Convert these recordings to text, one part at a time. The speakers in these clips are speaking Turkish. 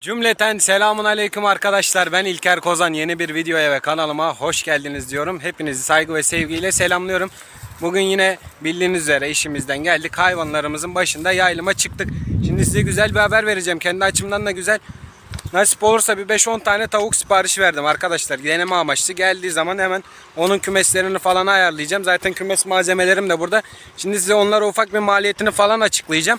Cümleten selamun aleyküm arkadaşlar. Ben İlker Kozan. Yeni bir videoya ve kanalıma hoş geldiniz diyorum. Hepinizi saygı ve sevgiyle selamlıyorum. Bugün yine bildiğiniz üzere işimizden geldik. Hayvanlarımızın başında yaylıma çıktık. Şimdi size güzel bir haber vereceğim. Kendi açımdan da güzel. Nasip olursa bir 5-10 tane tavuk siparişi verdim arkadaşlar. Deneme amaçlı. Geldiği zaman hemen onun kümeslerini falan ayarlayacağım. Zaten kümes malzemelerim de burada. Şimdi size onlara ufak bir maliyetini falan açıklayacağım.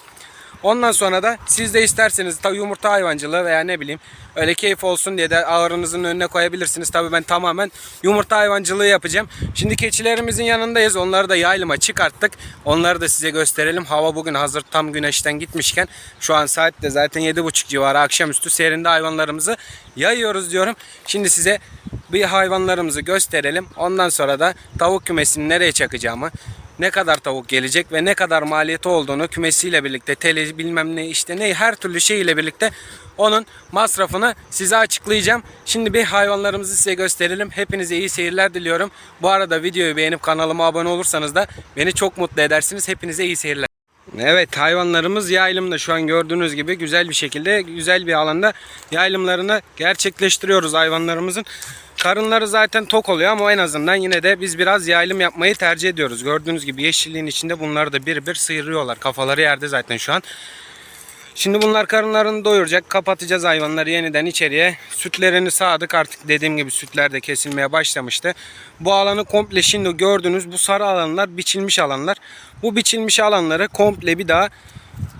Ondan sonra da siz de isterseniz yumurta hayvancılığı veya ne bileyim öyle keyif olsun diye de ağırınızın önüne koyabilirsiniz. Tabii ben tamamen yumurta hayvancılığı yapacağım. Şimdi keçilerimizin yanındayız. Onları da yaylıma çıkarttık. Onları da size gösterelim. Hava bugün hazır tam güneşten gitmişken şu an saat de zaten 7.30 civarı akşamüstü serinde hayvanlarımızı yayıyoruz diyorum. Şimdi size bir hayvanlarımızı gösterelim. Ondan sonra da tavuk kümesini nereye çakacağımı ne kadar tavuk gelecek ve ne kadar maliyeti olduğunu kümesiyle birlikte tele bilmem ne işte ne her türlü şey ile birlikte onun masrafını size açıklayacağım. Şimdi bir hayvanlarımızı size gösterelim. Hepinize iyi seyirler diliyorum. Bu arada videoyu beğenip kanalıma abone olursanız da beni çok mutlu edersiniz. Hepinize iyi seyirler. Evet hayvanlarımız yaylımda şu an gördüğünüz gibi güzel bir şekilde güzel bir alanda yaylımlarını gerçekleştiriyoruz hayvanlarımızın. Karınları zaten tok oluyor ama en azından yine de biz biraz yaylım yapmayı tercih ediyoruz. Gördüğünüz gibi yeşilliğin içinde bunları da bir bir sıyırıyorlar. Kafaları yerde zaten şu an. Şimdi bunlar karınlarını doyuracak. Kapatacağız hayvanları yeniden içeriye. Sütlerini sağdık artık dediğim gibi sütler de kesilmeye başlamıştı. Bu alanı komple şimdi gördüğünüz bu sarı alanlar biçilmiş alanlar. Bu biçilmiş alanları komple bir daha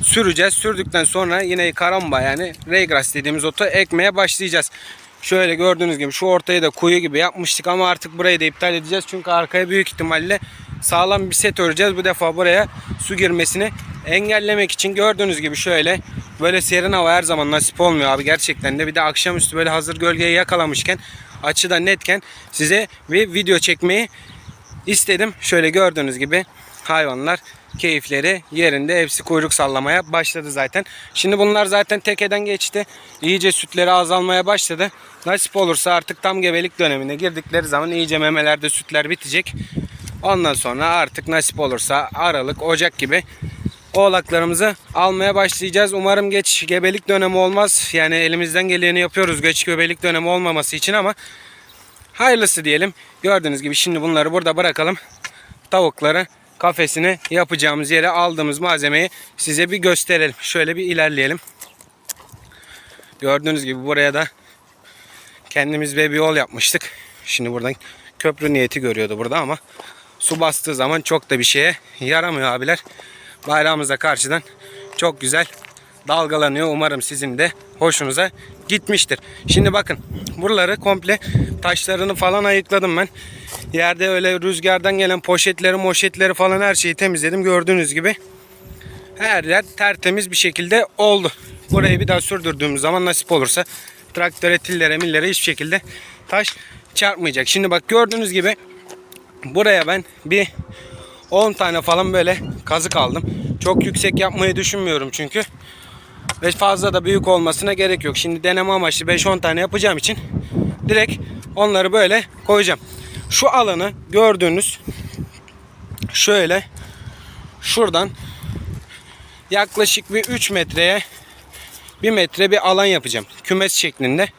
süreceğiz. Sürdükten sonra yine karamba yani reygras dediğimiz otu ekmeye başlayacağız. Şöyle gördüğünüz gibi şu ortayı da kuyu gibi yapmıştık ama artık burayı da iptal edeceğiz. Çünkü arkaya büyük ihtimalle sağlam bir set öreceğiz. Bu defa buraya su girmesini engellemek için gördüğünüz gibi şöyle böyle serin hava her zaman nasip olmuyor abi gerçekten de. Bir de akşamüstü böyle hazır gölgeyi yakalamışken açıda netken size bir video çekmeyi istedim. Şöyle gördüğünüz gibi hayvanlar keyifleri yerinde. Hepsi kuyruk sallamaya başladı zaten. Şimdi bunlar zaten tekeden geçti. İyice sütleri azalmaya başladı. Nasip olursa artık tam gebelik dönemine girdikleri zaman iyice memelerde sütler bitecek. Ondan sonra artık nasip olursa Aralık, Ocak gibi oğlaklarımızı almaya başlayacağız. Umarım geç gebelik dönemi olmaz. Yani elimizden geleni yapıyoruz geç gebelik dönemi olmaması için ama hayırlısı diyelim. Gördüğünüz gibi şimdi bunları burada bırakalım. Tavukları kafesini yapacağımız yere aldığımız malzemeyi size bir gösterelim. Şöyle bir ilerleyelim. Gördüğünüz gibi buraya da kendimiz bir yol yapmıştık. Şimdi buradan köprü niyeti görüyordu burada ama su bastığı zaman çok da bir şeye yaramıyor abiler. Bayrağımıza karşıdan çok güzel dalgalanıyor. Umarım sizin de hoşunuza gitmiştir. Şimdi bakın buraları komple taşlarını falan ayıkladım ben. Yerde öyle rüzgardan gelen poşetleri moşetleri falan her şeyi temizledim. Gördüğünüz gibi her yer tertemiz bir şekilde oldu. Burayı bir daha sürdürdüğümüz zaman nasip olursa traktöre, tillere, millere hiçbir şekilde taş çarpmayacak. Şimdi bak gördüğünüz gibi buraya ben bir 10 tane falan böyle kazık aldım. Çok yüksek yapmayı düşünmüyorum çünkü. Ve fazla da büyük olmasına gerek yok. Şimdi deneme amaçlı 5-10 tane yapacağım için direkt onları böyle koyacağım. Şu alanı gördüğünüz şöyle şuradan yaklaşık bir 3 metreye 1 metre bir alan yapacağım. Kümes şeklinde.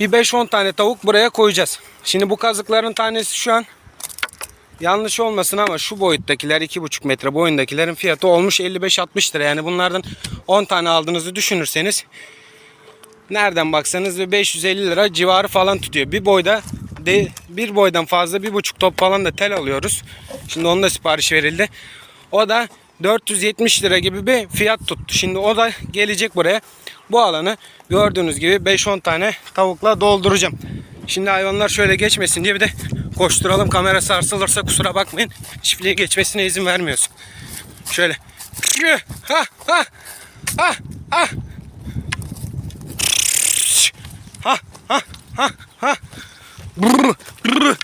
Bir 5-10 tane tavuk buraya koyacağız. Şimdi bu kazıkların tanesi şu an yanlış olmasın ama şu boyuttakiler 2,5 metre boyundakilerin fiyatı olmuş 55-60 lira. Yani bunlardan 10 tane aldığınızı düşünürseniz nereden baksanız bir 550 lira civarı falan tutuyor. Bir boyda de, bir boydan fazla bir buçuk top falan da tel alıyoruz. Şimdi onun da sipariş verildi. O da 470 lira gibi bir fiyat tuttu. Şimdi o da gelecek buraya. Bu alanı gördüğünüz gibi 5-10 tane tavukla dolduracağım. Şimdi hayvanlar şöyle geçmesin diye bir de koşturalım. Kamera sarsılırsa kusura bakmayın. Çiftliğe geçmesine izin vermiyoruz. Şöyle. Ha ha ha. Ha ha ha ha. Brr.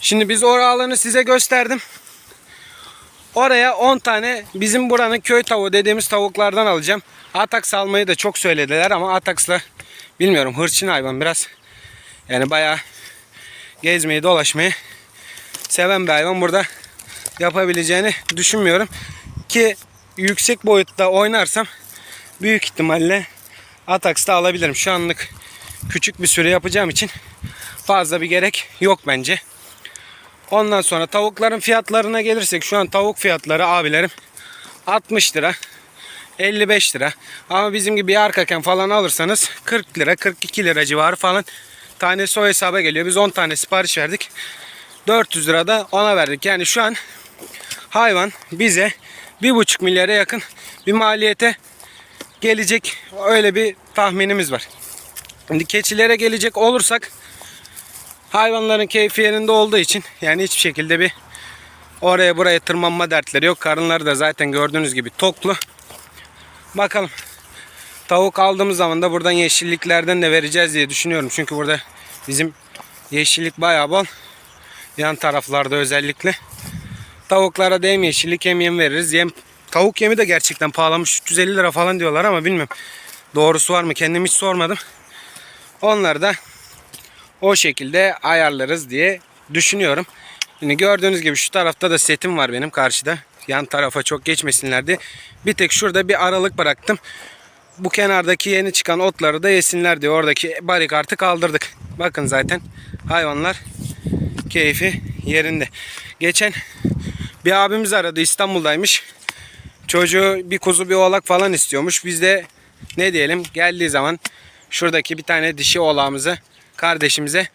Şimdi biz o alanı size gösterdim. Oraya 10 tane bizim buranın köy tavuğu dediğimiz tavuklardan alacağım. Ataks almayı da çok söylediler ama Ataks'la bilmiyorum hırçın hayvan biraz. Yani bayağı gezmeyi dolaşmayı seven bir hayvan. Burada yapabileceğini düşünmüyorum. Ki yüksek boyutta oynarsam büyük ihtimalle Atax'ta alabilirim. Şu anlık küçük bir süre yapacağım için fazla bir gerek yok bence. Ondan sonra tavukların fiyatlarına gelirsek şu an tavuk fiyatları abilerim 60 lira 55 lira. Ama bizim gibi arkaken falan alırsanız 40 lira 42 lira civarı falan tanesi o hesaba geliyor. Biz 10 tane sipariş verdik. 400 lira da ona verdik. Yani şu an hayvan bize 1,5 milyara yakın bir maliyete gelecek. Öyle bir tahminimiz var. Şimdi keçilere gelecek olursak hayvanların keyfi yerinde olduğu için yani hiçbir şekilde bir oraya buraya tırmanma dertleri yok. Karınları da zaten gördüğünüz gibi toklu. Bakalım. Tavuk aldığımız zaman da buradan yeşilliklerden de vereceğiz diye düşünüyorum. Çünkü burada bizim yeşillik bayağı bol. Yan taraflarda özellikle. Tavuklara da hem yeşillik hem yem veririz. Yem, tavuk yemi de gerçekten pahalanmış. 350 lira falan diyorlar ama bilmiyorum. Doğrusu var mı kendim hiç sormadım. Onları da o şekilde ayarlarız diye düşünüyorum. Şimdi gördüğünüz gibi şu tarafta da setim var benim karşıda. Yan tarafa çok geçmesinler diye. Bir tek şurada bir aralık bıraktım. Bu kenardaki yeni çıkan otları da yesinler diye oradaki barik artık kaldırdık. Bakın zaten hayvanlar keyfi yerinde. Geçen bir abimiz aradı İstanbul'daymış. Çocuğu bir kuzu bir oğlak falan istiyormuş. Biz de ne diyelim geldiği zaman şuradaki bir tane dişi oğlağımızı kardeşimize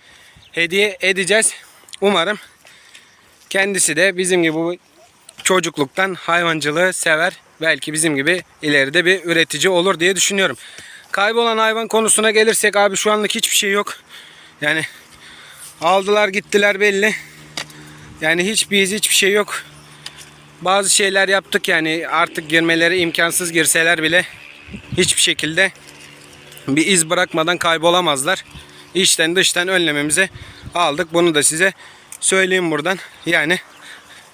hediye edeceğiz. Umarım kendisi de bizim gibi çocukluktan hayvancılığı sever. Belki bizim gibi ileride bir üretici olur diye düşünüyorum. Kaybolan hayvan konusuna gelirsek abi şu anlık hiçbir şey yok. Yani aldılar gittiler belli. Yani hiçbir iz hiçbir şey yok. Bazı şeyler yaptık yani artık girmeleri imkansız girseler bile hiçbir şekilde bir iz bırakmadan kaybolamazlar. İçten dıştan önlememizi aldık. Bunu da size söyleyeyim buradan. Yani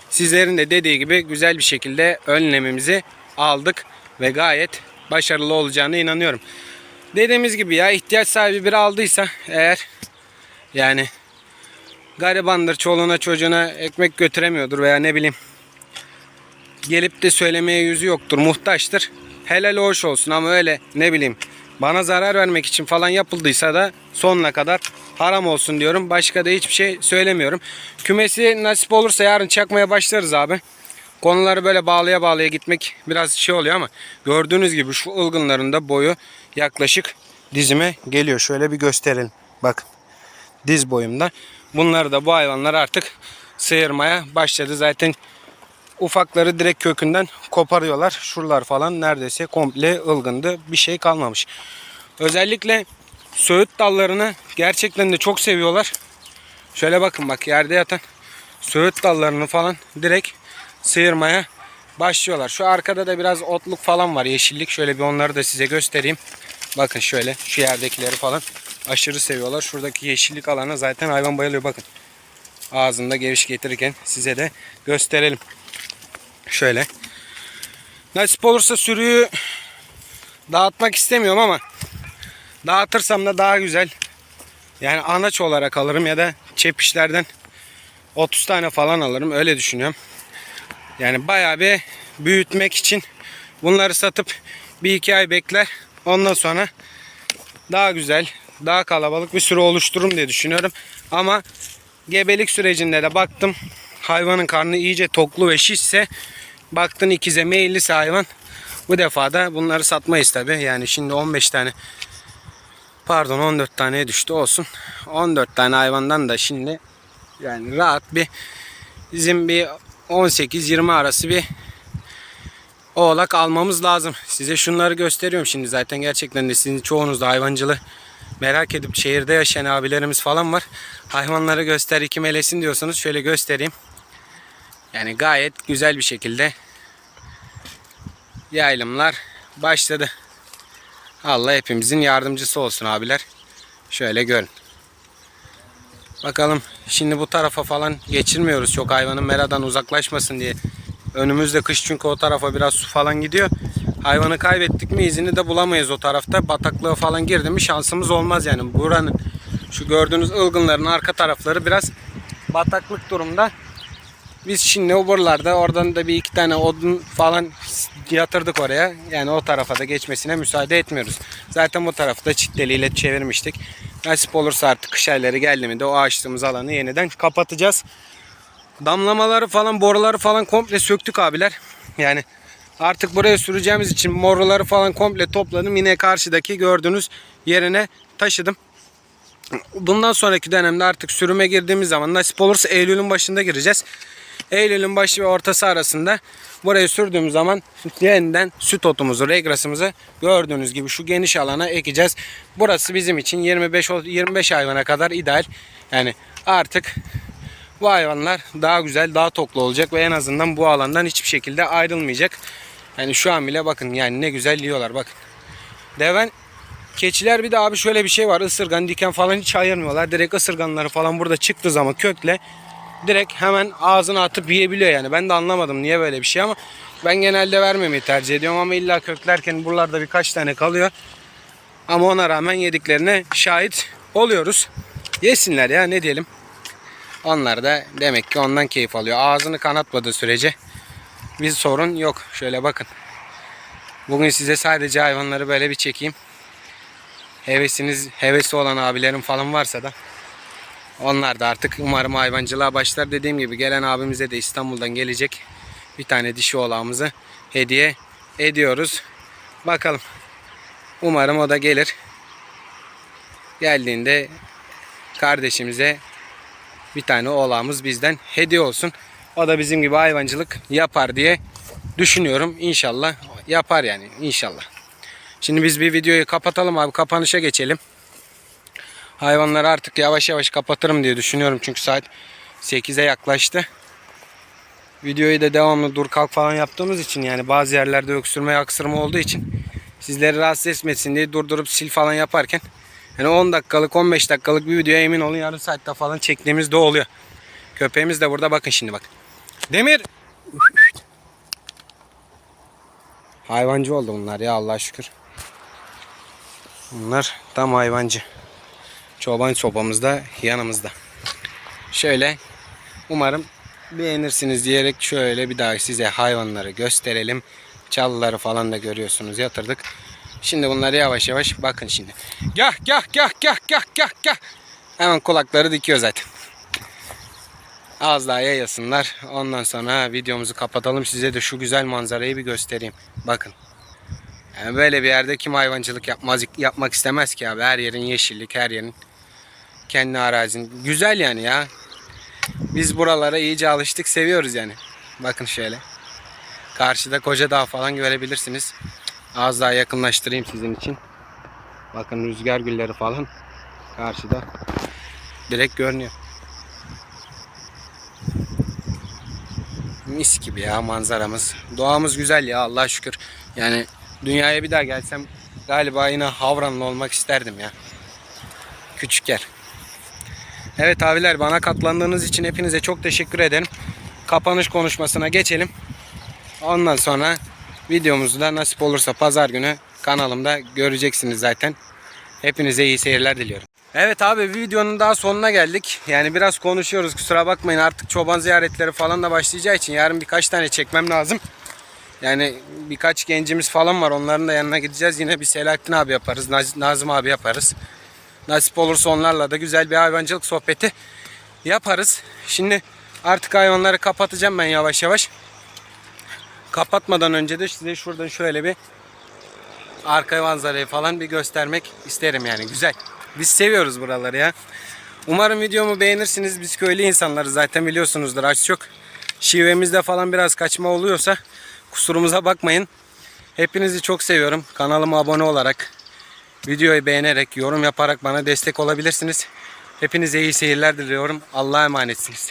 sizlerin de dediği gibi güzel bir şekilde önlememizi aldık ve gayet başarılı olacağına inanıyorum. Dediğimiz gibi ya ihtiyaç sahibi biri aldıysa eğer yani garibandır çoluğuna çocuğuna ekmek götüremiyordur veya ne bileyim gelip de söylemeye yüzü yoktur muhtaçtır. Helal hoş olsun ama öyle ne bileyim bana zarar vermek için falan yapıldıysa da sonuna kadar haram olsun diyorum. Başka da hiçbir şey söylemiyorum. Kümesi nasip olursa yarın çakmaya başlarız abi. Konuları böyle bağlaya bağlaya gitmek biraz şey oluyor ama gördüğünüz gibi şu ılgınların da boyu yaklaşık dizime geliyor. Şöyle bir gösterelim. Bakın diz boyumda. Bunları da bu hayvanlar artık sıyırmaya başladı. Zaten ufakları direkt kökünden koparıyorlar. Şuralar falan neredeyse komple ılgındı. Bir şey kalmamış. Özellikle söğüt dallarını gerçekten de çok seviyorlar. Şöyle bakın bak yerde yatan söğüt dallarını falan direkt sıyırmaya başlıyorlar. Şu arkada da biraz otluk falan var yeşillik. Şöyle bir onları da size göstereyim. Bakın şöyle şu yerdekileri falan aşırı seviyorlar. Şuradaki yeşillik alana zaten hayvan bayılıyor bakın. Ağzında geviş getirirken size de gösterelim. Şöyle. Nasip olursa sürüyü dağıtmak istemiyorum ama dağıtırsam da daha güzel. Yani anaç olarak alırım ya da çepişlerden 30 tane falan alırım. Öyle düşünüyorum. Yani bayağı bir büyütmek için bunları satıp bir iki ay bekler. Ondan sonra daha güzel, daha kalabalık bir sürü oluştururum diye düşünüyorum. Ama gebelik sürecinde de baktım hayvanın karnı iyice toklu ve şişse baktın ikize meyilliyse hayvan bu defa da bunları satmayız tabi. Yani şimdi 15 tane pardon 14 taneye düştü olsun. 14 tane hayvandan da şimdi yani rahat bir bizim bir 18-20 arası bir oğlak almamız lazım. Size şunları gösteriyorum şimdi zaten gerçekten de sizin çoğunuz da hayvancılığı merak edip şehirde yaşayan abilerimiz falan var. Hayvanları göster iki melesin diyorsanız şöyle göstereyim. Yani gayet güzel bir şekilde yaylımlar başladı. Allah hepimizin yardımcısı olsun abiler. Şöyle görün. Bakalım şimdi bu tarafa falan geçirmiyoruz çok hayvanın meradan uzaklaşmasın diye. Önümüzde kış çünkü o tarafa biraz su falan gidiyor. Hayvanı kaybettik mi izini de bulamayız o tarafta. Bataklığa falan girdi mi şansımız olmaz yani. Buranın şu gördüğünüz ılgınların arka tarafları biraz bataklık durumda. Biz şimdi o buralarda oradan da bir iki tane odun falan yatırdık oraya. Yani o tarafa da geçmesine müsaade etmiyoruz. Zaten bu tarafı da çitleliyle çevirmiştik. Nasip olursa artık kış ayları geldi mi de o açtığımız alanı yeniden kapatacağız. Damlamaları falan boruları falan komple söktük abiler. Yani artık buraya süreceğimiz için boruları falan komple topladım. Yine karşıdaki gördüğünüz yerine taşıdım. Bundan sonraki dönemde artık sürüme girdiğimiz zaman nasip olursa Eylül'ün başında gireceğiz. Eylül'ün başı ve ortası arasında burayı sürdüğümüz zaman yeniden süt otumuzu, regrasımızı gördüğünüz gibi şu geniş alana ekeceğiz. Burası bizim için 25 o- 25 hayvana kadar ideal. Yani artık bu hayvanlar daha güzel, daha toklu olacak ve en azından bu alandan hiçbir şekilde ayrılmayacak. Yani şu an bile bakın yani ne güzel yiyorlar bakın. Deven Keçiler bir de abi şöyle bir şey var. Isırgan, diken falan hiç ayırmıyorlar. Direkt ısırganları falan burada çıktığı zaman kökle direkt hemen ağzına atıp yiyebiliyor yani. Ben de anlamadım niye böyle bir şey ama ben genelde vermemeyi tercih ediyorum ama illa köklerken buralarda birkaç tane kalıyor. Ama ona rağmen yediklerine şahit oluyoruz. Yesinler ya ne diyelim. Onlar da demek ki ondan keyif alıyor. Ağzını kanatmadığı sürece bir sorun yok. Şöyle bakın. Bugün size sadece hayvanları böyle bir çekeyim hevesiniz hevesi olan abilerim falan varsa da onlar da artık umarım hayvancılığa başlar. Dediğim gibi gelen abimize de İstanbul'dan gelecek bir tane dişi oğlağımızı hediye ediyoruz. Bakalım. Umarım o da gelir. Geldiğinde kardeşimize bir tane oğlağımız bizden hediye olsun. O da bizim gibi hayvancılık yapar diye düşünüyorum. İnşallah yapar yani inşallah. Şimdi biz bir videoyu kapatalım abi. Kapanışa geçelim. Hayvanları artık yavaş yavaş kapatırım diye düşünüyorum. Çünkü saat 8'e yaklaştı. Videoyu da devamlı dur kalk falan yaptığımız için yani bazı yerlerde öksürme aksırma olduğu için sizleri rahatsız etmesin diye durdurup sil falan yaparken yani 10 dakikalık 15 dakikalık bir videoya emin olun yarım saatte falan çektiğimiz de oluyor. Köpeğimiz de burada bakın şimdi bak. Demir. Hayvancı oldu bunlar ya Allah'a şükür. Bunlar tam hayvancı. Çoban sopamız da yanımızda. Şöyle umarım beğenirsiniz diyerek şöyle bir daha size hayvanları gösterelim. Çalıları falan da görüyorsunuz yatırdık. Şimdi bunları yavaş yavaş bakın şimdi. Gah gah gah gah gah gah gah. Hemen kulakları dikiyor zaten. Az daha yayasınlar. Ondan sonra videomuzu kapatalım. Size de şu güzel manzarayı bir göstereyim. Bakın. Yani böyle bir yerde kim hayvancılık yapmaz, yapmak istemez ki abi. Her yerin yeşillik, her yerin kendi arazin. Güzel yani ya. Biz buralara iyice alıştık, seviyoruz yani. Bakın şöyle. Karşıda koca dağ falan görebilirsiniz. Az daha yakınlaştırayım sizin için. Bakın rüzgar gülleri falan karşıda direkt görünüyor. Mis gibi ya manzaramız. Doğamız güzel ya Allah'a şükür. Yani dünyaya bir daha gelsem galiba yine Havranlı olmak isterdim ya. Küçük yer. Evet abiler bana katlandığınız için hepinize çok teşekkür ederim. Kapanış konuşmasına geçelim. Ondan sonra videomuzu da nasip olursa pazar günü kanalımda göreceksiniz zaten. Hepinize iyi seyirler diliyorum. Evet abi videonun daha sonuna geldik. Yani biraz konuşuyoruz kusura bakmayın artık çoban ziyaretleri falan da başlayacağı için yarın birkaç tane çekmem lazım. Yani birkaç gencimiz falan var onların da yanına gideceğiz. Yine bir Selahattin abi yaparız, Naz- Nazım abi yaparız. Nasip olursa onlarla da güzel bir hayvancılık sohbeti yaparız. Şimdi artık hayvanları kapatacağım ben yavaş yavaş. Kapatmadan önce de size şuradan şöyle bir arka manzarayı falan bir göstermek isterim yani güzel. Biz seviyoruz buraları ya. Umarım videomu beğenirsiniz. Biz köylü insanları zaten biliyorsunuzdur az çok. Şivemizde falan biraz kaçma oluyorsa kusurumuza bakmayın. Hepinizi çok seviyorum. Kanalıma abone olarak, videoyu beğenerek, yorum yaparak bana destek olabilirsiniz. Hepinize iyi seyirler diliyorum. Allah'a emanetsiniz.